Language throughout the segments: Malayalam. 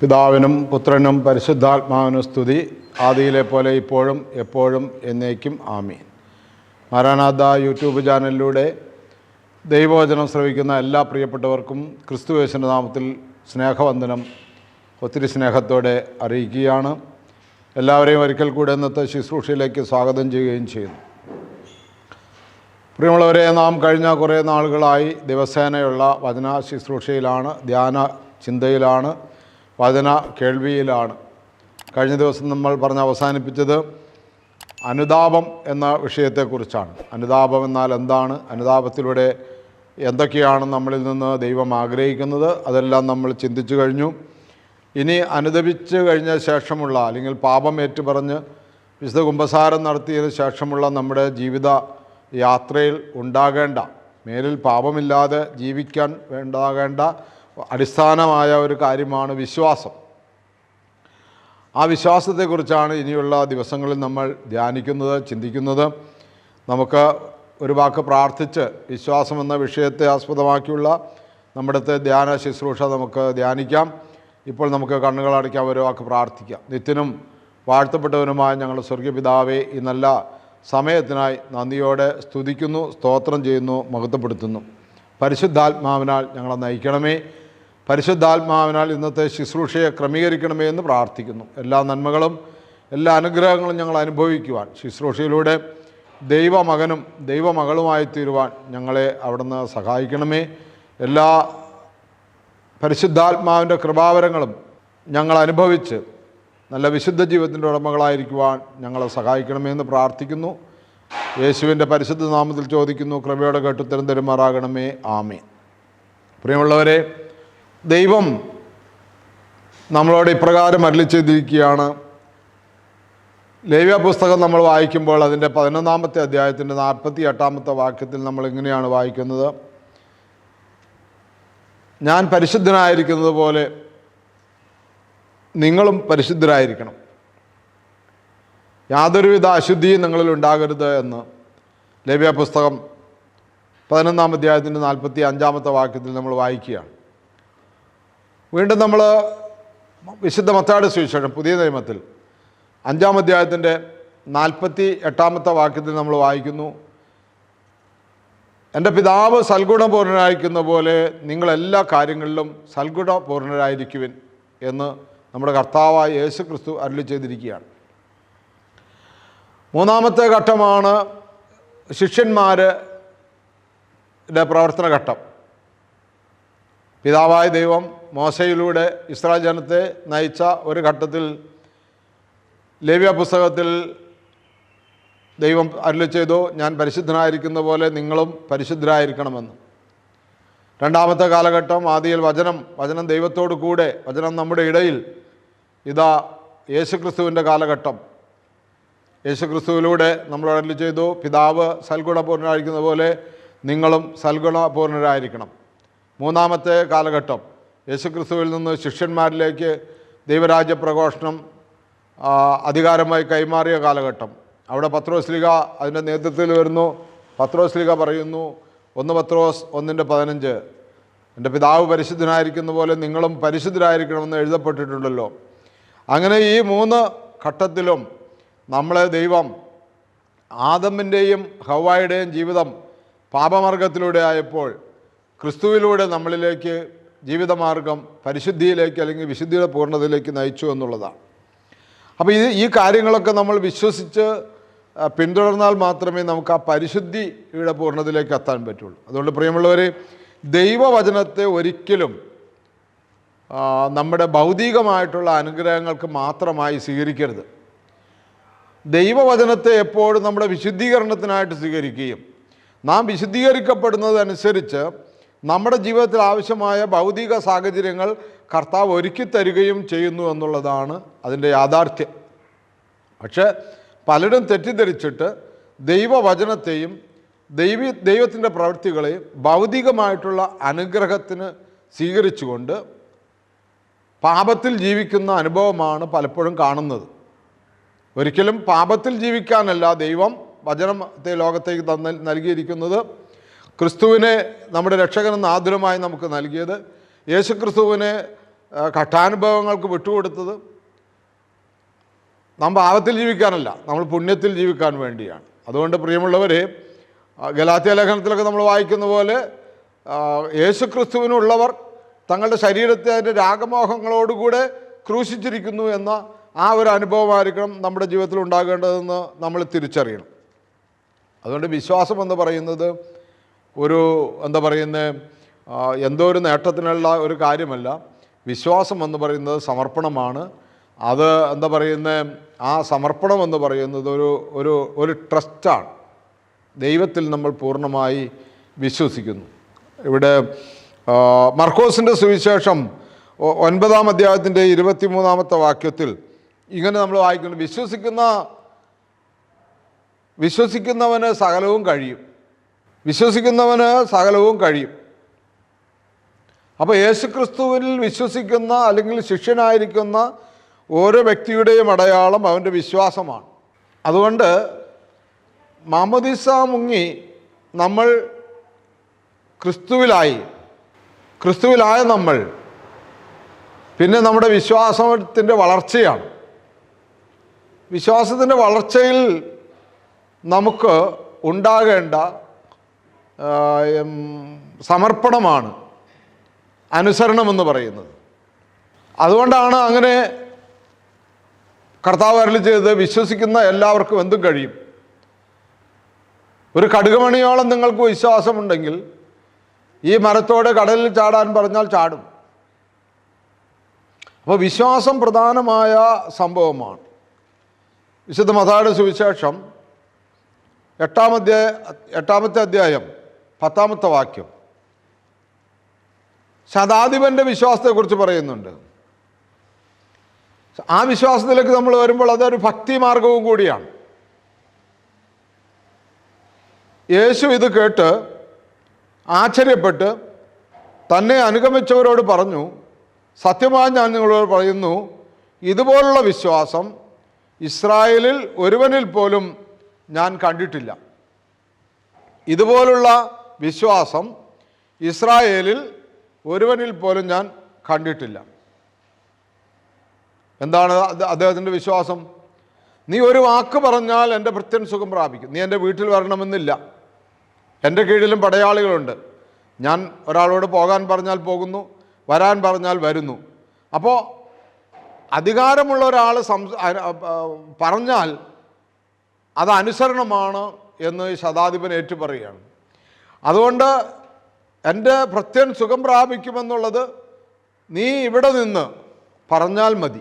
പിതാവിനും പുത്രനും പരിശുദ്ധാത്മാവിനും സ്തുതി. ആദിയിലെ പോലെ ഇപ്പോഴും എപ്പോഴും എന്നേക്കും ആമീൻ. മാരാനാഥ യൂട്യൂബ് ചാനലിലൂടെ ദൈവവചനം ശ്രവിക്കുന്ന എല്ലാ പ്രിയപ്പെട്ടവർക്കും ക്രിസ്തുവേശന്റെ നാമത്തിൽ സ്നേഹവന്ദനം ഒത്തിരി സ്നേഹത്തോടെ അറിയിക്കുകയാണ്. എല്ലാവരെയും ഒരിക്കൽ കൂടെ ഇന്നത്തെ ശുശ്രൂഷയിലേക്ക് സ്വാഗതം ചെയ്യുകയും ചെയ്യുന്നു. പ്രിയമുള്ളവരെ നാം കഴിഞ്ഞ കുറേ നാളുകളായി ദിവസേനയുള്ള വചന ശുശ്രൂഷയിലാണ് ധ്യാന ചിന്തയിലാണ്. വചന കേൾവിയിലാണ്. കഴിഞ്ഞ ദിവസം നമ്മൾ പറഞ്ഞ് അവസാനിപ്പിച്ചത് അനുതാപം എന്ന വിഷയത്തെക്കുറിച്ചാണ്. അനുതാപം എന്നാൽ എന്താണ്? അനുതാപത്തിലൂടെ എന്തൊക്കെയാണ് നമ്മളിൽ നിന്ന് ദൈവം ആഗ്രഹിക്കുന്നത്? അതെല്ലാം നമ്മൾ ചിന്തിച്ചു കഴിഞ്ഞു. ഇനി അനുദപിച്ച് കഴിഞ്ഞ ശേഷമുള്ള അല്ലെങ്കിൽ പാപം ഏറ്റുപറഞ്ഞ് വിശുദ്ധ കുംഭസാരം നടത്തിയതിന് ശേഷമുള്ള നമ്മുടെ ജീവിത യാത്രയിൽ ഉണ്ടാകേണ്ട മേലിൽ പാപമില്ലാതെ ജീവിക്കാൻ വേണ്ടാകേണ്ട അടിസ്ഥാനമായ ഒരു കാര്യമാണ് വിശ്വാസം. ആ വിശ്വാസത്തെക്കുറിച്ചാണ് ഇനിയുള്ള ദിവസങ്ങളിൽ നമ്മൾ ധ്യാനിക്കുന്നത് ചിന്തിക്കുന്നത്. നമുക്ക് ഒരു വാക്ക് പ്രാർത്ഥിച്ച് വിശ്വാസം എന്ന വിഷയത്തെ ആസ്പദമാക്കിയുള്ള നമ്മുടെത്തെ ധ്യാന ശുശ്രൂഷ നമുക്ക് ധ്യാനിക്കാം. ഇപ്പോൾ നമുക്ക് കണ്ണുകളടയ്ക്കാം ഒരു വാക്ക് പ്രാർത്ഥിക്കാം. നിത്യനും വാഴ്ത്തപ്പെട്ടവനുമായ ഞങ്ങളുടെ സ്വർഗീയ പിതാവേ ഈ നല്ല സമയത്തിനായി നന്ദിയോടെ സ്തുതിക്കുന്നു സ്തോത്രം ചെയ്യുന്നു മഹത്വപ്പെടുത്തുന്നു. പരിശുദ്ധാത്മാവിനാൽ ഞങ്ങളെ നയിക്കണമേ. പരിശുദ്ധാത്മാവിനാൽ ഇന്നത്തെ ശുശ്രൂഷയെ ക്രമീകരിക്കണമേ എന്ന് പ്രാർത്ഥിക്കുന്നു. എല്ലാ നന്മകളും എല്ലാ അനുഗ്രഹങ്ങളും ഞങ്ങൾ അനുഭവിക്കുവാൻ ശുശ്രൂഷയിലൂടെ ദൈവമകനും ദൈവമകളുമായി തീരുവാൻ ഞങ്ങളെ അവിടുന്ന് സഹായിക്കണമേ. എല്ലാ പരിശുദ്ധാത്മാവിന്റെ കൃപാവരങ്ങളും ഞങ്ങൾ അനുഭവിച്ച് നല്ല വിശുദ്ധ ജീവിതത്തിന്റെ ഉടമകളായിരിക്കുവാൻ ഞങ്ങളെ സഹായിക്കണമേ എന്ന് പ്രാർത്ഥിക്കുന്നു. യേശുവിന്റെ പരിശുദ്ധ നാമത്തിൽ ചോദിക്കുന്നു കൃപയോടെ കേട്ടുത്തരം തരുമാറാകണമേ. ആമേ പ്രിയമുള്ളവരെ ദൈവം നമ്മളോട് ഇപ്രകാരം അരളി ചെയ്തിരിക്കുകയാണ് ലേവ്യ പുസ്തകം നമ്മൾ വായിക്കുമ്പോൾ അതിന്റെ പതിനൊന്നാമത്തെ അധ്യായത്തിന്റെ നാൽപ്പത്തി എട്ടാമത്തെ വാക്യത്തിൽ നമ്മൾ ഇങ്ങനെയാണ് വായിക്കുന്നത്. ഞാൻ പരിശുദ്ധനായിരിക്കുന്നത് പോലെ നിങ്ങളും പരിശുദ്ധരായിരിക്കണം. യാതൊരുവിധ അശുദ്ധിയും നിങ്ങളിൽ ഉണ്ടാകരുത് എന്ന് ലേവ്യ പുസ്തകം പതിനൊന്നാം അധ്യായത്തിന്റെ നാൽപ്പത്തി അഞ്ചാമത്തെ വാക്യത്തിൽ നമ്മൾ വായിക്കുകയാണ്. വീണ്ടും നമ്മൾ വിശുദ്ധ മത്താട് സുവിശേഷം പുതിയ നിയമത്തിൽ അഞ്ചാം അധ്യായത്തിന്റെ നാൽപ്പത്തി എട്ടാമത്തെ വാക്യത്തിൽ നമ്മൾ വായിക്കുന്നു. എന്റെ പിതാവ് സൽഗുണപൂർണരായിരിക്കുന്ന പോലെ നിങ്ങളെല്ലാ കാര്യങ്ങളിലും സൽഗുണപൂർണരായിരിക്കുവിൻ എന്ന് നമ്മുടെ കർത്താവായ യേശു ക്രിസ്തു അരുളി ചെയ്തിരിക്കുകയാണ്. മൂന്നാമത്തെ ഘട്ടമാണ് ശിഷ്യന്മാരുടെ പ്രവർത്തന ഘട്ടം. പിതാവായ ദൈവം മോശയിലൂടെ ഇസ്രായേൽ ജനത്തെ നയിച്ച ഒരു ഘട്ടത്തിൽ ലേവ്യ പുസ്തകത്തിൽ ദൈവം അരുളി ചെയ്തു ഞാൻ പരിശുദ്ധനായിരിക്കുന്ന പോലെ നിങ്ങളും പരിശുദ്ധരായിരിക്കണമെന്ന്. രണ്ടാമത്തെ കാലഘട്ടം ആദിയിൽ വചനം വചനം ദൈവത്തോടു കൂടെ വചനം നമ്മുടെ ഇടയിൽ. ഇതാ യേശുക്രിസ്തുവിന്റെ കാലഘട്ടം. യേശുക്രിസ്തുവിലൂടെ നമ്മൾ അരളി ചെയ്തു പിതാവ് സൽഗുണപൂർണരായിരിക്കുന്ന പോലെ നിങ്ങളും സൽഗുണപൂർണരായിരിക്കണം. മൂന്നാമത്തെ കാലഘട്ടം. യേശുക്രിസ്തുവിൽ നിന്ന് ശിഷ്യന്മാരിലേക്ക് ദൈവരാജ്യ പ്രഘോഷണം അധികാരമായി കൈമാറിയ കാലഘട്ടം. അവിടെ പത്രോസ്ലിക അതിന്റെ നേതൃത്വത്തിൽ വരുന്നു. പത്രോസ്ലിക പറയുന്നു ഒന്ന് പത്രോസ് ഒന്നിന്റെ പതിനഞ്ച്. എന്റെ പിതാവ് പരിശുദ്ധനായിരിക്കുന്ന പോലെ നിങ്ങളും പരിശുദ്ധരായിരിക്കണമെന്ന് എഴുതപ്പെട്ടിട്ടുണ്ടല്ലോ. അങ്ങനെ ഈ മൂന്ന് ഘട്ടത്തിലും നമ്മളെ ദൈവം ആദമിന്റെയും ഹവായുടെയും ജീവിതം പാപമാർഗത്തിലൂടെ ആയപ്പോൾ ക്രിസ്തുവിലൂടെ നമ്മളിലേക്ക് ജീവിതമാർഗം പരിശുദ്ധിയിലേക്ക് അല്ലെങ്കിൽ വിശുദ്ധിയുടെ പൂർണതയിലേക്ക് നയിച്ചു എന്നുള്ളതാണ്. അപ്പോൾ ഇത് ഈ കാര്യങ്ങളൊക്കെ നമ്മൾ വിശ്വസിച്ച് പിന്തുടർന്നാൽ മാത്രമേ നമുക്ക് ആ പരിശുദ്ധിയുടെ പൂർണതയിലേക്ക് എത്താൻ പറ്റുള്ളൂ. അതുകൊണ്ട് പ്രിയമുള്ളവർ ദൈവവചനത്തെ ഒരിക്കലും നമ്മുടെ ഭൗതികമായിട്ടുള്ള അനുഗ്രഹങ്ങൾക്ക് മാത്രമായി സ്വീകരിക്കരുത്. ദൈവവചനത്തെ എപ്പോഴും നമ്മുടെ വിശുദ്ധീകരണത്തിനായിട്ട് സ്വീകരിക്കുകയും നാം വിശുദ്ധീകരിക്കപ്പെടുന്നതനുസരിച്ച് നമ്മുടെ ജീവിതത്തിൽ ആവശ്യമായ ഭൗതിക സാഹചര്യങ്ങൾ കർത്താവ് ഒരുക്കി തരികയും ചെയ്യുന്നു എന്നുള്ളതാണ് അതിന്റെ യാഥാർത്ഥ്യം. പക്ഷേ പലരും തെറ്റിദ്ധരിച്ചിട്ട് ദൈവവചനത്തെയും ദൈവി ദൈവത്തിന്റെ പ്രവൃത്തികളെയും ഭൗതികമായിട്ടുള്ള അനുഗ്രഹത്തിന് സ്വീകരിച്ചുകൊണ്ട് പാപത്തിൽ ജീവിക്കുന്ന അനുഭവമാണ് പലപ്പോഴും കാണുന്നത്. ഒരിക്കലും പാപത്തിൽ ജീവിക്കാനല്ല ദൈവം വചനത്തെ ലോകത്തേക്ക് തന്ന നൽകിയിരിക്കുന്നത്. ക്രിസ്തുവിനെ നമ്മുടെ രക്ഷകനെന്ന് ആതുരമായി നമുക്ക് നൽകിയത് യേശു ക്രിസ്തുവിനെ കഠാനുഭവങ്ങൾക്ക് വിട്ടുകൊടുത്തത് നാം പാവത്തിൽ ജീവിക്കാനല്ല നമ്മൾ പുണ്യത്തിൽ ജീവിക്കാൻ വേണ്ടിയാണ്. അതുകൊണ്ട് പ്രിയമുള്ളവരെ ഗലാത്യ ലേഖനത്തിലൊക്കെ നമ്മൾ വായിക്കുന്ന പോലെ യേശു ക്രിസ്തുവിനുള്ളവർ തങ്ങളുടെ ശരീരത്തെ അതിന്റെ രാഗമോഹങ്ങളോടുകൂടെ ക്രൂശിച്ചിരിക്കുന്നു എന്ന ആ ഒരു അനുഭവമായിരിക്കണം നമ്മുടെ ജീവിതത്തിൽ ഉണ്ടാകേണ്ടതെന്ന് നമ്മൾ തിരിച്ചറിയണം. അതുകൊണ്ട് വിശ്വാസം എന്ന് പറയുന്നത് ഒരു എന്താ പറയുന്നത് എന്തോ ഒരു നേട്ടത്തിനുള്ള ഒരു കാര്യമല്ല. വിശ്വാസം എന്ന് പറയുന്നത് സമർപ്പണമാണ്. അത് എന്താ പറയുന്നത് ആ സമർപ്പണം എന്ന് പറയുന്നത് ഒരു ഒരു ഒരു ട്രസ്റ്റാണ്. ദൈവത്തിൽ നമ്മൾ പൂർണമായി വിശ്വസിക്കുന്നു. ഇവിടെ മർക്കോസിന്റെ സുവിശേഷം ഒൻപതാം അധ്യായത്തിന്റെ ഇരുപത്തിമൂന്നാമത്തെ വാക്യത്തിൽ ഇങ്ങനെ നമ്മൾ വായിക്കുന്നു. വിശ്വസിക്കുന്ന വിശ്വസിക്കുന്നവന് സകലവും കഴിയും. വിശ്വസിക്കുന്നവന് സകലവും കഴിയും. അപ്പോൾ യേശുക്രിസ്തുവിൽ വിശ്വസിക്കുന്ന അല്ലെങ്കിൽ ശിഷ്യനായിരിക്കുന്ന ഓരോ വ്യക്തിയുടെയും അടയാളം അവന്റെ വിശ്വാസമാണ്. അതുകൊണ്ട് മാമദിസ മുങ്ങി നമ്മൾ ക്രിസ്തുവിലായി. ക്രിസ്തുവിലായ നമ്മൾ. പിന്നെ നമ്മുടെ വിശ്വാസത്തിന്റെ വളർച്ചയാണ്. വിശ്വാസത്തിന്റെ വളർച്ചയിൽ നമുക്ക് ഉണ്ടാകേണ്ട സമർപ്പണമാണ് അനുസരണമെന്ന് പറയുന്നത്. അതുകൊണ്ടാണ് അങ്ങനെ കർത്താവ് അരളി ചെയ്ത് വിശ്വസിക്കുന്ന എല്ലാവർക്കും എന്തും കഴിയും. ഒരു കടുകുമണിയോളം നിങ്ങൾക്ക് വിശ്വാസമുണ്ടെങ്കിൽ ഈ മരത്തോട് കടലിൽ ചാടാൻ പറഞ്ഞാൽ ചാടും. അപ്പോൾ വിശ്വാസം പ്രധാനമായ സംഭവമാണ്. വിശുദ്ധ മതായുടെ സുവിശേഷം എട്ടാമധ്യായ എട്ടാമത്തെ അധ്യായം പത്താമത്തെ വാക്യം. ശതാധിപന്റെ വിശ്വാസത്തെക്കുറിച്ച് പറയുന്നുണ്ട്. ആ വിശ്വാസത്തിലേക്ക് നമ്മൾ വരുമ്പോൾ അതൊരു ഭക്തി മാർഗവും കൂടിയാണ്. യേശു ഇത് കേട്ട് ആശ്ചര്യപ്പെട്ട് തന്നെ അനുഗമിച്ചവരോട് പറഞ്ഞു സത്യമായി ഞാൻ നിങ്ങളോട് പറയുന്നു ഇതുപോലുള്ള വിശ്വാസം ഇസ്രായേലിൽ ഒരുവനിൽ പോലും ഞാൻ കണ്ടിട്ടില്ല. ഇതുപോലുള്ള വിശ്വാസം ഇസ്രായേലിൽ ഒരുവനിൽ പോലും ഞാൻ കണ്ടിട്ടില്ല. എന്താണ് അദ്ദേഹത്തിന്റെ വിശ്വാസം? നീ ഒരു വാക്ക് പറഞ്ഞാൽ എന്റെ ഭൃത്യൻ സുഖം പ്രാപിക്കും. നീ എന്റെ വീട്ടിൽ വരണമെന്നില്ല. എന്റെ കീഴിലും പടയാളികളുണ്ട്. ഞാൻ ഒരാളോട് പോകാൻ പറഞ്ഞാൽ പോകുന്നു വരാൻ പറഞ്ഞാൽ വരുന്നു. അപ്പോൾ അധികാരമുള്ള ഒരാൾ അ- പറഞ്ഞാൽ അത് അനുസരണമാണ് എന്ന് ശതാധിപൻ ഏറ്റുപറയുകയാണ്. അതുകൊണ്ട് എന്റെ ഭൃത്യൻ സുഖം പ്രാപിക്കുമെന്നുള്ളത് നീ ഇവിടെ നിന്ന് പറഞ്ഞാൽ മതി.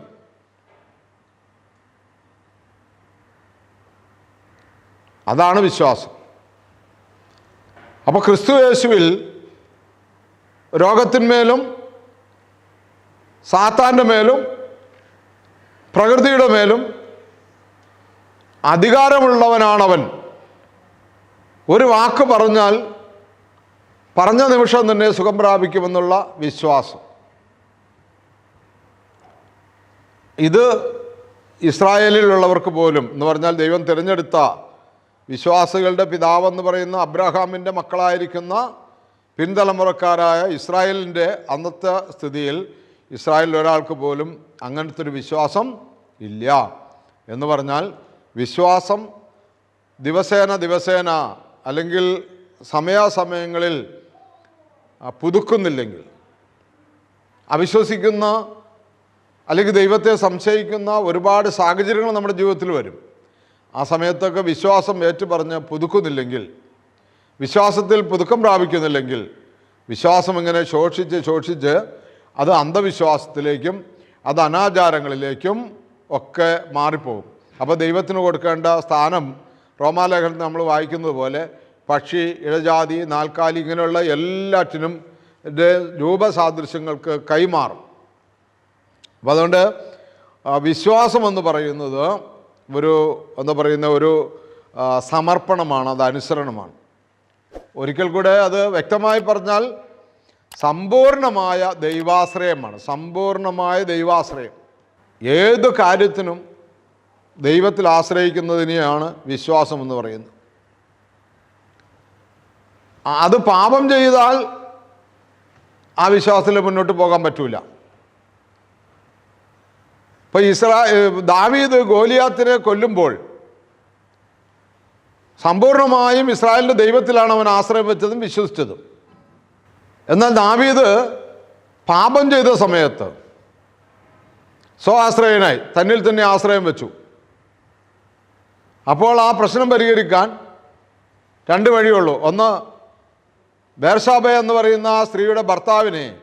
അതാണ് വിശ്വാസം. അപ്പോൾ ക്രിസ്തു യേശുവിൽ രോഗത്തിന്മേലും സാത്താന്റെ മേലും പ്രകൃതിയുടെ മേലും അധികാരമുള്ളവനാണവൻ. ഒരു വാക്ക് പറഞ്ഞാൽ പറഞ്ഞ നിമിഷം തന്നെ സുഖം പ്രാപിക്കുമെന്നുള്ള വിശ്വാസം. ഇത് ഇസ്രായേലിലുള്ളവർക്ക് പോലും എന്ന് പറഞ്ഞാൽ ദൈവം തിരഞ്ഞെടുത്ത വിശ്വാസികളുടെ പിതാവെന്ന് പറയുന്ന അബ്രഹാമിന്റെ മക്കളായിരിക്കുന്ന പിൻതലമുറക്കാരായ ഇസ്രായേലിന്റെ അന്നത്തെ സ്ഥിതിയിൽ ഇസ്രായേലിൽ ഒരാൾക്ക് പോലും അങ്ങനത്തെ ഒരു വിശ്വാസം ഇല്ല എന്ന് പറഞ്ഞാൽ വിശ്വാസം ദിവസേന ദിവസേന അല്ലെങ്കിൽ സമയാസമയങ്ങളിൽ പുതുക്കുന്നില്ലെങ്കിൽ അവിശ്വസിക്കുന്ന അല്ലെങ്കിൽ ദൈവത്തെ സംശയിക്കുന്ന ഒരുപാട് സാഹചര്യങ്ങൾ നമ്മുടെ ജീവിതത്തിൽ വരും. ആ സമയത്തൊക്കെ വിശ്വാസം ഏറ്റുപറഞ്ഞ് പുതുക്കുന്നില്ലെങ്കിൽ വിശ്വാസത്തിൽ പുതുക്കം പ്രാപിക്കുന്നില്ലെങ്കിൽ വിശ്വാസം ഇങ്ങനെ ശോഷിച്ച് ശോഷിച്ച് അത് അന്ധവിശ്വാസത്തിലേക്കും അത് അനാചാരങ്ങളിലേക്കും ഒക്കെ മാറിപ്പോകും. അപ്പോൾ ദൈവത്തിന് കൊടുക്കേണ്ട സ്ഥാനം റോമാലേഖനത്തിൽ നമ്മൾ വായിക്കുന്നത് പോലെ പക്ഷി ഇഴജാതി നാൽക്കാലി ഇങ്ങനെയുള്ള എല്ലാറ്റിനും രൂപസാദൃശ്യങ്ങൾക്ക് കൈമാറും. അപ്പം അതുകൊണ്ട് വിശ്വാസമെന്ന് പറയുന്നത് ഒരു എന്താ പറയുന്ന ഒരു സമർപ്പണമാണ് അത് അനുസരണമാണ്. ഒരിക്കൽ കൂടെ അത് വ്യക്തമായി പറഞ്ഞാൽ സമ്പൂർണമായ ദൈവാശ്രയമാണ്. സമ്പൂർണമായ ദൈവാശ്രയം. ഏത് കാര്യത്തിനും ദൈവത്തിൽ ആശ്രയിക്കുന്നതിനെയാണ് വിശ്വാസം എന്ന് പറയുന്നത്. അത് പാപം ചെയ്താൽ ആ വിശ്വാസത്തിൽ മുന്നോട്ട് പോകാൻ പറ്റൂല. ഇപ്പൊ ഇസ്രാ ദാവീദ് ഗോലിയാത്തിനെ കൊല്ലുമ്പോൾ സമ്പൂർണമായും ഇസ്രായേലിന്റെ ദൈവത്തിലാണ് അവൻ ആശ്രയം വെച്ചതും വിശ്വസിച്ചതും. എന്നാൽ ദാവീദ് പാപം ചെയ്ത സമയത്ത് സ്വാശ്രയനായി തന്നിൽ തന്നെ ആശ്രയം വെച്ചു. അപ്പോൾ ആ പ്രശ്നം പരിഹരിക്കാൻ രണ്ട് വഴിയുള്ളൂ ഒന്ന് ബേർഷാബ എന്ന് പറയുന്ന ആ സ്ത്രീയുടെ ഭർത്താവിനെ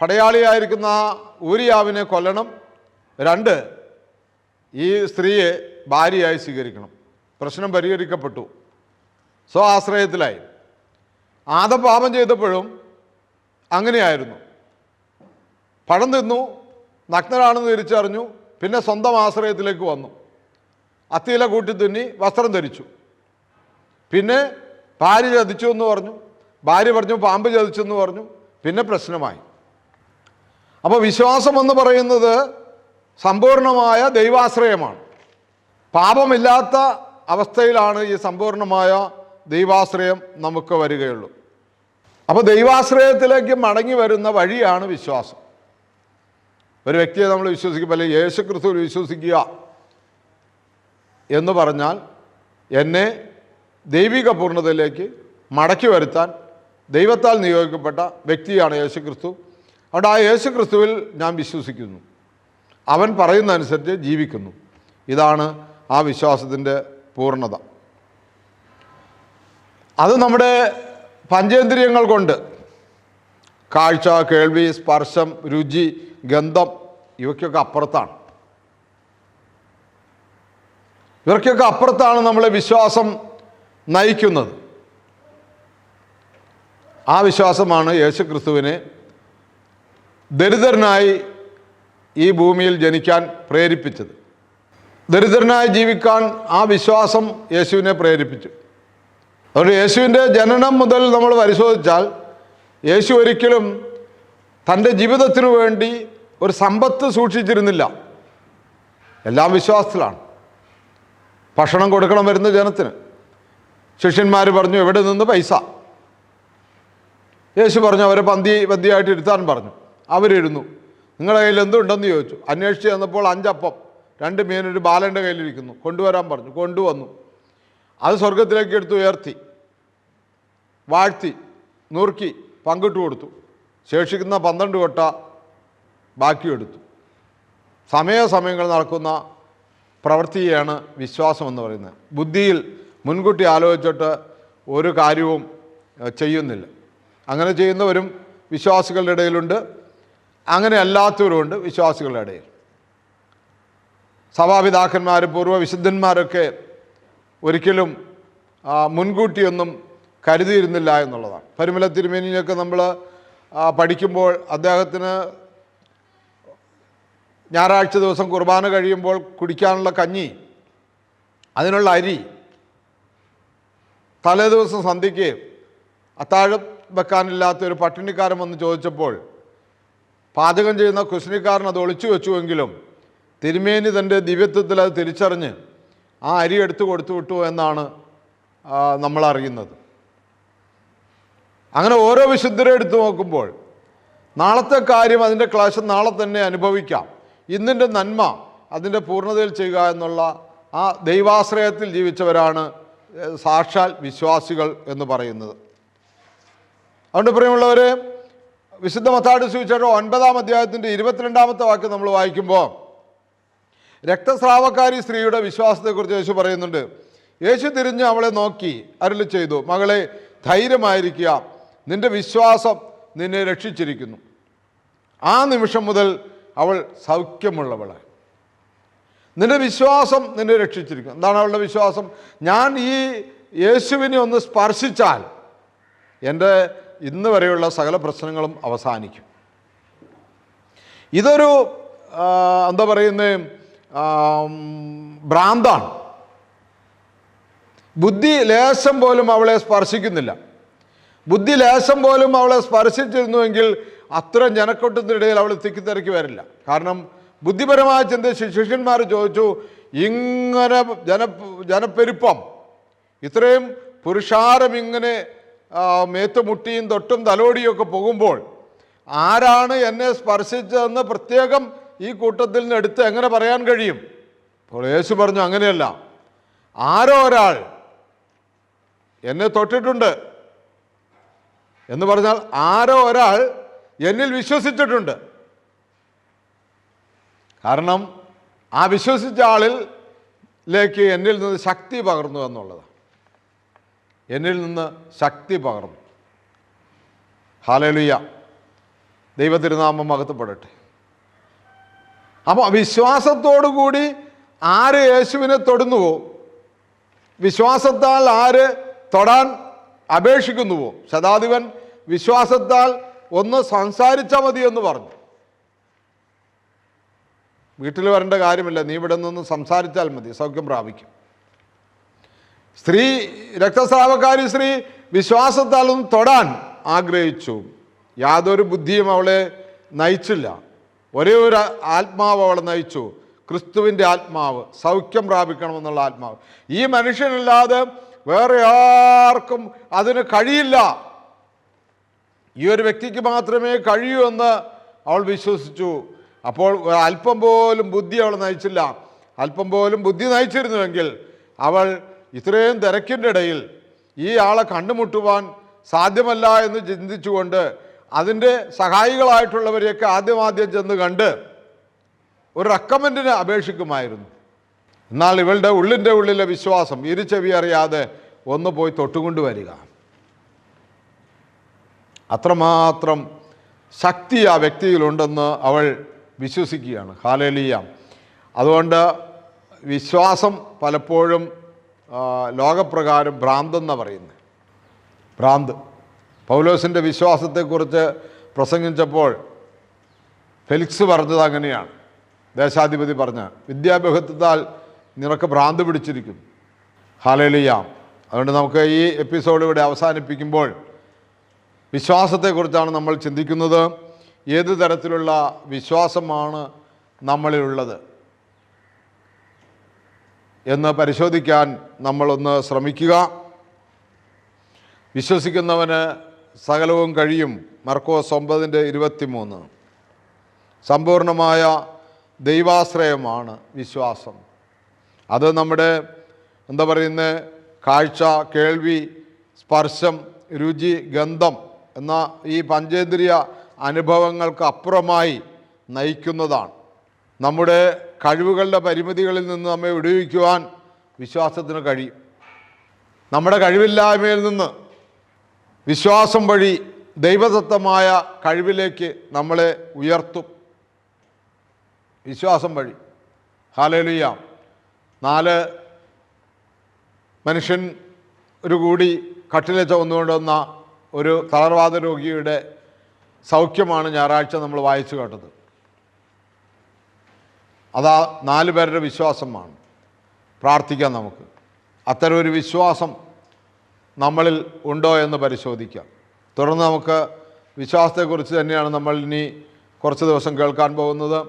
പടയാളിയായിരിക്കുന്ന ഊരിയാവിനെ കൊല്ലണം. രണ്ട് ഈ സ്ത്രീയെ ഭാര്യയായി സ്വീകരിക്കണം. പ്രശ്നം പരിഹരിക്കപ്പെട്ടു. സ്വ ആശ്രയത്തിലായി ആദം പാപം ചെയ്തപ്പോഴും അങ്ങനെയായിരുന്നു. പഴം തിന്നു നഗ്നരാണെന്ന് തിരിച്ചറിഞ്ഞു പിന്നെ സ്വന്തം ആശ്രയത്തിലേക്ക് വന്നു. അത്തിയില കൂട്ടി തുന്നി വസ്ത്രം ധരിച്ചു. പിന്നെ ഭാര്യ ചതിച്ചു എന്ന് പറഞ്ഞു. ഭാര്യ പറഞ്ഞു പാമ്പ് ചതിച്ചു എന്ന് പറഞ്ഞു. പിന്നെ പ്രശ്നമായി. അപ്പോൾ വിശ്വാസം എന്ന് പറയുന്നത് സമ്പൂർണമായ ദൈവാശ്രയമാണ്. പാപമില്ലാത്ത അവസ്ഥയിലാണ് ഈ സമ്പൂർണമായ ദൈവാശ്രയം നമുക്ക് വരികയുള്ളൂ. അപ്പോൾ ദൈവാശ്രയത്തിലേക്ക് മടങ്ങി വരുന്ന വഴിയാണ് വിശ്വാസം. ഒരു വ്യക്തിയെ നമ്മൾ വിശ്വസിക്കുമ്പോൾ അല്ലെങ്കിൽ യേശു ക്രിസ്തുവിൽ വിശ്വസിക്കുക എന്ന് പറഞ്ഞാൽ എന്നെ ദൈവിക പൂർണതയിലേക്ക് മടക്കി വരുത്താൻ ദൈവത്താൽ നിയോഗിക്കപ്പെട്ട വ്യക്തിയാണ് യേശു ക്രിസ്തു അതുകൊണ്ട് ആ യേശു ക്രിസ്തുവിൽ ഞാൻ വിശ്വസിക്കുന്നു. അവൻ പറയുന്ന അനുസരിച്ച് ജീവിക്കുന്നു. ഇതാണ് ആ വിശ്വാസത്തിന്റെ പൂർണത. അത് നമ്മുടെ പഞ്ചേന്ദ്രിയങ്ങൾ കൊണ്ട് കാഴ്ച കേൾവി സ്പർശം രുചി ഗന്ധം ഇവയ്ക്കൊക്കെ അപ്പുറത്താണ്. ഇവർക്കൊക്കെ അപ്പുറത്താണ് നമ്മളെ വിശ്വാസം നയിക്കുന്നത്. ആ വിശ്വാസമാണ് യേശുക്രിസ്തുവിനെ ദരിദ്രനായി ഈ ഭൂമിയിൽ ജനിക്കാൻ പ്രേരിപ്പിച്ചത്. ദരിദ്രനായി ജീവിക്കാൻ ആ വിശ്വാസം യേശുവിനെ പ്രേരിപ്പിച്ചു. അതുകൊണ്ട് യേശുവിന്റെ ജനനം മുതൽ നമ്മൾ പരിശോധിച്ചാൽ യേശു ഒരിക്കലും തന്റെ ജീവിതത്തിനു വേണ്ടി ഒരു സമ്പത്ത് സൂക്ഷിച്ചിരുന്നില്ല. എല്ലാം വിശ്വാസത്തിലാണ്. ഭക്ഷണം കൊടുക്കണം വരുന്ന ജനത്തിന്. ശിഷ്യന്മാർ പറഞ്ഞു എവിടെ നിന്ന് പൈസ? യേശു പറഞ്ഞു അവരെ പന്തി പന്തിയായിട്ട് ഇരുത്താൻ പറഞ്ഞു. അവരിരുന്നു. നിങ്ങളുടെ കയ്യിൽ എന്തുണ്ടെന്ന് ചോദിച്ചു. അന്വേഷിച്ച് ചെന്നപ്പോൾ അഞ്ചപ്പം രണ്ട് മീനൊരു ബാലന്റെ കയ്യിലിരിക്കുന്നു. കൊണ്ടുവരാൻ പറഞ്ഞു. കൊണ്ടുവന്നു. അത് സ്വർഗത്തിലേക്ക് എടുത്ത് ഉയർത്തി. വാഴ്ത്തി നുറുക്കി പങ്കിട്ട് കൊടുത്തു. ശേഷിക്കുന്ന പന്ത്രണ്ട് കൊട്ട ബാക്കിയെടുത്തു സമയാസമയങ്ങൾ നടക്കുന്ന പ്രവൃത്തിയാണ് വിശ്വാസം എന്ന് പറയുന്നത്. ബുദ്ധിയിൽ മുൻകൂട്ടി ആലോചിച്ചിട്ട് ഒരു കാര്യവും ചെയ്യുന്നില്ല. അങ്ങനെ ചെയ്യുന്നവരും വിശ്വാസികളുടെ ഇടയിലുണ്ട്. അങ്ങനെ അല്ലാത്തവരുമുണ്ട് വിശ്വാസികളുടെ ഇടയിൽ. സഭാപിതാക്കന്മാർ പൂർവ വിശുദ്ധന്മാരൊക്കെ ഒരിക്കലും മുൻകൂട്ടിയൊന്നും കരുതിയിരുന്നില്ല എന്നുള്ളതാണ്. പരിമല തിരുമേനിയൊക്കെ നമ്മൾ പഠിക്കുമ്പോൾ അദ്ദേഹത്തിന് ഞായറാഴ്ച ദിവസം കുർബാന കഴിയുമ്പോൾ കുടിക്കാനുള്ള കഞ്ഞി അതിനുള്ള അരി തലേ ദിവസം സന്ധ്യയ്ക്ക് അത്താഴം വെക്കാനില്ലാത്ത ഒരു പട്ടിണിക്കാരൻ വന്ന് ചോദിച്ചപ്പോൾ പാചകം ചെയ്യുന്ന കുശിനിക്കാരൻ അത് ഒളിച്ചു വെച്ചുവെങ്കിലും തിരുമേനി തന്റെ ദിവ്യത്വത്തിൽ അത് തിരിച്ചറിഞ്ഞ് ആ അരി എടുത്തു കൊടുത്തു വിട്ടു എന്നാണ് നമ്മൾ അറിയുന്നത്. അങ്ങനെ ഓരോ വിശുദ്ധരെ എടുത്തു നോക്കുമ്പോൾ നാളത്തെ കാര്യം അതിന്റെ ക്ലാശം നാളെ തന്നെ അനുഭവിക്കാം. ഇന്നിന്റെ നന്മ അതിന്റെ പൂർണതയിൽ ചെയ്യുക എന്നുള്ള ആ ദൈവാശ്രയത്തിൽ ജീവിച്ചവരാണ് സാക്ഷാൽ വിശ്വാസികൾ എന്ന് പറയുന്നത്. അതുകൊണ്ട് പ്രിയമുള്ളവരെ വിശുദ്ധ മത്താട് സൂചിച്ചോ ഒൻപതാം അധ്യായത്തിന്റെ ഇരുപത്തിരണ്ടാമത്തെ വാക്യം നമ്മൾ വായിക്കുമ്പോൾ രക്തസ്രാവക്കാരി സ്ത്രീയുടെ വിശ്വാസത്തെക്കുറിച്ച് യേശു പറയുന്നുണ്ട്. യേശു തിരിഞ്ഞ് അവളെ നോക്കി അരുളി ചെയ്തു മകളെ ധൈര്യമായിരിക്കുക. നിന്റെ വിശ്വാസം നിന്നെ രക്ഷിച്ചിരിക്കുന്നു. ആ നിമിഷം മുതൽ അവൾ സൗഖ്യമുള്ളവളായി. നിന്റെ വിശ്വാസം നിന്നെ രക്ഷിച്ചിരിക്കും. എന്താണ് അവളുടെ വിശ്വാസം? ഞാൻ ഈ യേശുവിനെ ഒന്ന് സ്പർശിച്ചാൽ എന്റെ ഇന്ന് വരെയുള്ള സകല പ്രശ്നങ്ങളും അവസാനിക്കും. ഇതൊരു എന്താ പറയുന്നത് ഭ്രാന്താണ്. ബുദ്ധി ലേശം പോലും അവളെ സ്പർശിക്കുന്നില്ല. ബുദ്ധി ലേശം പോലും അവളെ സ്പർശിച്ചിരുന്നുവെങ്കിൽ അത്ര ജനക്കൂട്ടത്തിനിടയിൽ അവൾ തിക്കിത്തിരക്കി വരില്ല. കാരണം ബുദ്ധിപരമായ ചിന്ത ശിഷ്യന്മാർ ചോദിച്ചു ഇങ്ങനെ ജന ജനപ്പെരുപ്പം ഇത്രയും പുരുഷാരം ഇങ്ങനെ മേത്തുമുട്ടിയും തൊട്ടും തലോടിയും ഒക്കെ പോകുമ്പോൾ ആരാണ് എന്നെ സ്പർശിച്ചതെന്ന് പ്രത്യേകം ഈ കൂട്ടത്തിൽ നിന്ന് എടുത്ത് എങ്ങനെ പറയാൻ കഴിയും? അപ്പോൾ യേശു പറഞ്ഞു അങ്ങനെയല്ല. ആരോ ഒരാൾ എന്നെ തൊട്ടിട്ടുണ്ട്. എന്ന് പറഞ്ഞാൽ ആരോ ഒരാൾ എന്നിൽ വിശ്വസിച്ചിട്ടുണ്ട്. കാരണം ആ വിശ്വസിച്ച ആളിലേക്ക് എന്നിൽ നിന്ന് ശക്തി പകർന്നു എന്നുള്ളതാണ്. എന്നിൽ നിന്ന് ശക്തി പകർന്നു. ഹാലലുയ ദൈവത്തിരുനാമം മഹത്വപ്പെടട്ടെ അപ്പോൾ വിശ്വാസത്തോടു കൂടി ആര് യേശുവിനെ തൊടുന്നുവോ? വിശ്വാസത്താൽ ആര് തൊടാൻ അപേക്ഷിക്കുന്നുവോ? ശതാധിപൻ വിശ്വാസത്താൽ ഒന്ന് സംസാരിച്ചാൽ മതി എന്ന് പറഞ്ഞു. വീട്ടിൽ വരേണ്ട കാര്യമില്ല. നീ ഇവിടെ നിന്ന് സംസാരിച്ചാൽ മതി. സൗഖ്യം പ്രാപിക്കും. സ്ത്രീ രക്തസ്രാവക്കാരി സ്ത്രീ വിശ്വാസത്താൽ തൊടാൻ ആഗ്രഹിച്ചു. യാതൊരു ബുദ്ധിയും അവളെ നയിച്ചില്ല. ഒരേ ഒരു ആത്മാവ് അവളെ നയിച്ചു. ക്രിസ്തുവിന്റെ ആത്മാവ്. സൗഖ്യം പ്രാപിക്കണമെന്നുള്ള ആത്മാവ്. ഈ മനുഷ്യനല്ലാതെ വേറെ ആർക്കും അതിന് കഴിയില്ല. ഈ ഒരു വ്യക്തിക്ക് മാത്രമേ കഴിയൂ എന്ന് അവൾ വിശ്വസിച്ചു. അപ്പോൾ അല്പം പോലും ബുദ്ധി അവൾ നയിച്ചില്ല. അല്പം പോലും ബുദ്ധി നയിച്ചിരുന്നുവെങ്കിൽ അവൾ ഇത്രയും തിരക്കിന്റെ ഇടയിൽ ഈ ആളെ കണ്ടുമുട്ടുവാൻ സാധ്യമല്ല എന്ന് ചിന്തിച്ചുകൊണ്ട് അതിന്റെ സഹായികളായിട്ടുള്ളവരെയൊക്കെ ആദ്യം ആദ്യം ചെന്ന് കണ്ട് ഒരു റെക്കമെൻഡിന് അപേക്ഷിക്കുമായിരുന്നു. എന്നാൽ ഇവളുടെ ഉള്ളിന്റെ ഉള്ളിലെ വിശ്വാസം ഇരുചെവി അറിയാതെ ഒന്ന് പോയി തൊട്ടുകൊണ്ട് വരിക. അത്രമാത്രം ശക്തി ആ വ്യക്തിയിലുണ്ടെന്ന് അവൾ വിശ്വസിക്കുകയാണ്. ഹാലേലിയ. അതുകൊണ്ട് വിശ്വാസം പലപ്പോഴും ലോകപ്രകാരം ഭ്രാന്തെന്ന പറയുന്നത് ഭ്രാന്ത്. പൗലോസിന്റെ വിശ്വാസത്തെക്കുറിച്ച് പ്രസംഗിച്ചപ്പോൾ ഫെലിക്സ് പറഞ്ഞത് അങ്ങനെയാണ്. ദേശാധിപതി പറഞ്ഞ വിദ്യാഭ്യാസത്താൽ നിനക്ക് ഭ്രാന്ത് പിടിച്ചിരിക്കും. ഹാലേലിയ. അതുകൊണ്ട് നമുക്ക് ഈ എപ്പിസോഡ് ഇവിടെ അവസാനിപ്പിക്കുമ്പോൾ വിശ്വാസത്തെക്കുറിച്ചാണ് നമ്മൾ ചിന്തിക്കുന്നത്. ഏത് തരത്തിലുള്ള വിശ്വാസമാണ് നമ്മളിലുള്ളത്? എന്ന് പരിശോധിക്കാൻ നമ്മളൊന്ന് ശ്രമിക്കുക. വിശ്വസിക്കുന്നവന് സകലവും കഴിയും. മർക്കോസ് ഒമ്പതിന്റെ ഇരുപത്തിമൂന്ന്. സമ്പൂർണമായ ദൈവാശ്രയമാണ് വിശ്വാസം. അത് നമ്മുടെ എന്താ പറയുന്നത് കാഴ്ച കേൾവി സ്പർശം രുചി ഗന്ധം എന്ന ഈ പഞ്ചേന്ദ്രിയ അനുഭവങ്ങൾക്ക് അപ്പുറമായി നയിക്കുന്നതാണ്. നമ്മുടെ കഴിവുകളുടെ പരിമിതികളിൽ നിന്ന് നമ്മെ വിടുവിക്കുവാൻ വിശ്വാസത്തിന് കഴിയും. നമ്മുടെ കഴിവില്ലായ്മയിൽ നിന്ന് വിശ്വാസം വഴി ദൈവദത്തമായ കഴിവിലേക്ക് നമ്മളെ ഉയർത്തും. വിശ്വാസം വഴി. ഹാലേലുയ്യ നാല് മനുഷ്യൻ ഒരു കൂടി കട്ടിലെ ചുവന്നുകൊണ്ടുവന്ന ഒരു തളർവാദ രോഗിയുടെ സൗഖ്യമാണ് ഞായറാഴ്ച നമ്മൾ വായിച്ചു കേട്ടത്. അതാ നാല് പേരുടെ വിശ്വാസമാണ് പ്രാർത്ഥിക്കാം നമുക്ക്. അത്തരം ഒരു വിശ്വാസം നമ്മളിൽ ഉണ്ടോ എന്ന് പരിശോധിക്കാം. തുടർന്ന് നമുക്ക് വിശ്വാസത്തെക്കുറിച്ച് തന്നെയാണ് നമ്മൾ ഇനി കുറച്ച് ദിവസം കേൾക്കാൻ പോകുന്നത്.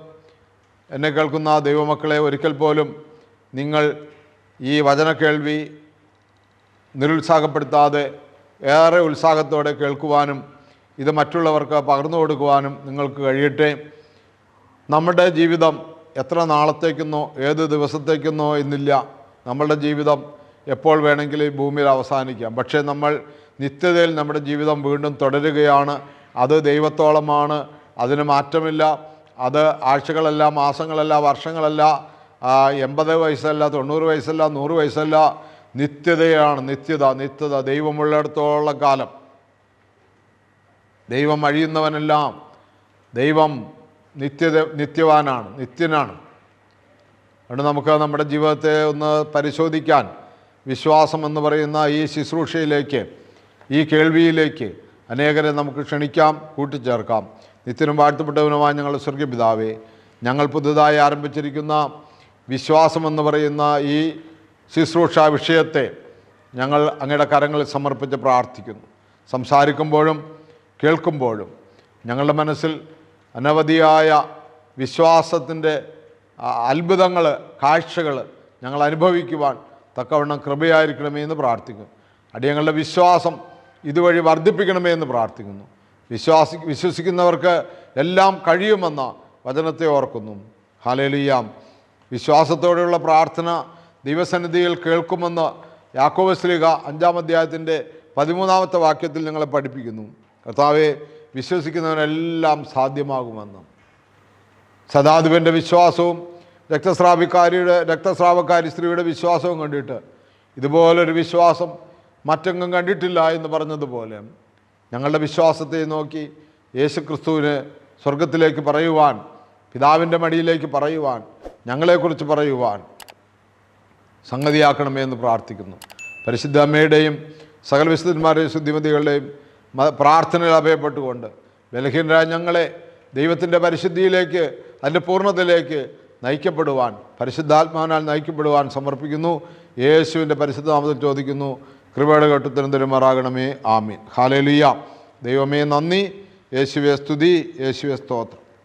എന്നെ കേൾക്കുന്ന ദൈവമക്കളെ ഒരിക്കൽ പോലും നിങ്ങൾ ഈ വചന കേൾവി നിരുത്സാഹപ്പെടുത്താതെ ഏറെ ഉത്സാഹത്തോടെ കേൾക്കുവാനും ഇത് മറ്റുള്ളവർക്ക് പകർന്നു കൊടുക്കുവാനും നിങ്ങൾക്ക് കഴിയട്ടെ. നമ്മുടെ ജീവിതം എത്ര നാളത്തേക്കെന്നോ ഏത് ദിവസത്തേക്കെന്നോ എന്നില്ല. നമ്മളുടെ ജീവിതം എപ്പോൾ വേണമെങ്കിലും ഈ ഭൂമിയിൽ അവസാനിക്കാം. പക്ഷേ നമ്മൾ നിത്യതയിൽ നമ്മുടെ ജീവിതം വീണ്ടും തുടരുകയാണ്. അത് ദൈവത്തോളമാണ്. അതിന് മാറ്റമില്ല. അത് ആഴ്ചകളല്ല മാസങ്ങളല്ല വർഷങ്ങളല്ല. എൺപത് വയസ്സല്ല തൊണ്ണൂറ് വയസ്സല്ല നൂറ് വയസ്സല്ല. നിത്യതയാണ് നിത്യത നിത്യത. ദൈവമുള്ളിടത്തോളം കാലം. ദൈവം അഴിയുന്നവനെല്ലാം ദൈവം നിത്യത നിത്യവാനാണ് നിത്യനാണ്. അതുകൊണ്ട് നമുക്ക് നമ്മുടെ ജീവിതത്തെ ഒന്ന് പരിശോധിക്കാൻ വിശ്വാസം എന്ന് പറയുന്ന ഈ ശുശ്രൂഷയിലേക്ക് ഈ കേൾവിയിലേക്ക് അനേകരെ നമുക്ക് ക്ഷണിക്കാം കൂട്ടിച്ചേർക്കാം. നിത്യനും വാഴ്ത്തപ്പെട്ടവനുമായ ഞങ്ങൾ സ്വർഗപിതാവേ ഞങ്ങൾ പുതുതായി ആരംഭിച്ചിരിക്കുന്ന വിശ്വാസം എന്ന് പറയുന്ന ഈ ശുശ്രൂഷ വിഷയത്തെ ഞങ്ങൾ അങ്ങയുടെ കരങ്ങളിൽ സമർപ്പിച്ച് പ്രാർത്ഥിക്കുന്നു. സംസാരിക്കുമ്പോഴും കേൾക്കുമ്പോഴും ഞങ്ങളുടെ മനസ്സിൽ അനവധിയായ വിശ്വാസത്തിന്റെ അത്ഭുതങ്ങൾ കാഴ്ചകൾ ഞങ്ങൾ അനുഭവിക്കുവാൻ തക്കവണ്ണം കൃപയായിരിക്കണമേ എന്ന് പ്രാർത്ഥിക്കുന്നു. അടിയങ്ങളുടെ വിശ്വാസം ഇതുവഴി വർദ്ധിപ്പിക്കണമേ എന്ന് പ്രാർത്ഥിക്കുന്നു. വിശ്വാസി വിശ്വസിക്കുന്നവർക്ക് എല്ലാം കഴിയുമെന്ന വചനത്തെ ഓർക്കുന്നു. ഹാലേലിയാം. വിശ്വാസത്തോടെയുള്ള പ്രാർത്ഥന ദൈവസന്നിധിയിൽ കേൾക്കുമെന്ന് യാക്കോബസ്ലിക അഞ്ചാം അധ്യായത്തിന്റെ പതിമൂന്നാമത്തെ വാക്യത്തിൽ ഞങ്ങളെ പഠിപ്പിക്കുന്നു. കർത്താവെ വിശ്വസിക്കുന്നവനെല്ലാം സാധ്യമാകുമെന്നും. സദാധിപന്റെ വിശ്വാസവും രക്തസ്രാവിക്കാരിയുടെ രക്തസ്രാവക്കാരി സ്ത്രീയുടെ വിശ്വാസവും കണ്ടിട്ട് ഇതുപോലൊരു വിശ്വാസം മറ്റെങ്ങും കണ്ടിട്ടില്ല എന്ന് പറഞ്ഞതുപോലെ ഞങ്ങളുടെ വിശ്വാസത്തെ നോക്കി യേശു ക്രിസ്തുവിന് സ്വർഗത്തിലേക്ക് പറയുവാൻ പിതാവിന്റെ മടിയിലേക്ക് പറയുവാൻ ഞങ്ങളെക്കുറിച്ച് പറയുവാൻ സംഗതിയാക്കണമേ എന്ന് പ്രാർത്ഥിക്കുന്നു. പരിശുദ്ധ അമ്മയുടെയും സകല വിശുദ്ധന്മാരുടെയും ശുദ്ധിമതികളുടെയും പ്രാർത്ഥനയിൽ അഭയപ്പെട്ടുകൊണ്ട് ബലഹീനരായ ഞങ്ങളെ ദൈവത്തിന്റെ പരിശുദ്ധിയിലേക്ക് അതിന്റെ പൂർണതയിലേക്ക് നയിക്കപ്പെടുവാൻ പരിശുദ്ധാത്മാവിനാൽ നയിക്കപ്പെടുവാൻ സമർപ്പിക്കുന്നു. യേശുവിന്റെ പരിശുദ്ധ നാമത്തിൽ ചോദിക്കുന്നു. കൃപയുടെ ഘട്ടത്തിന് തരുമാറാകണമേ. ആമീൻ. ഹാലേലിയ ദൈവമേ നന്ദി. യേശുവെ സ്തുതി. യേശുവെ സ്തോത്രം.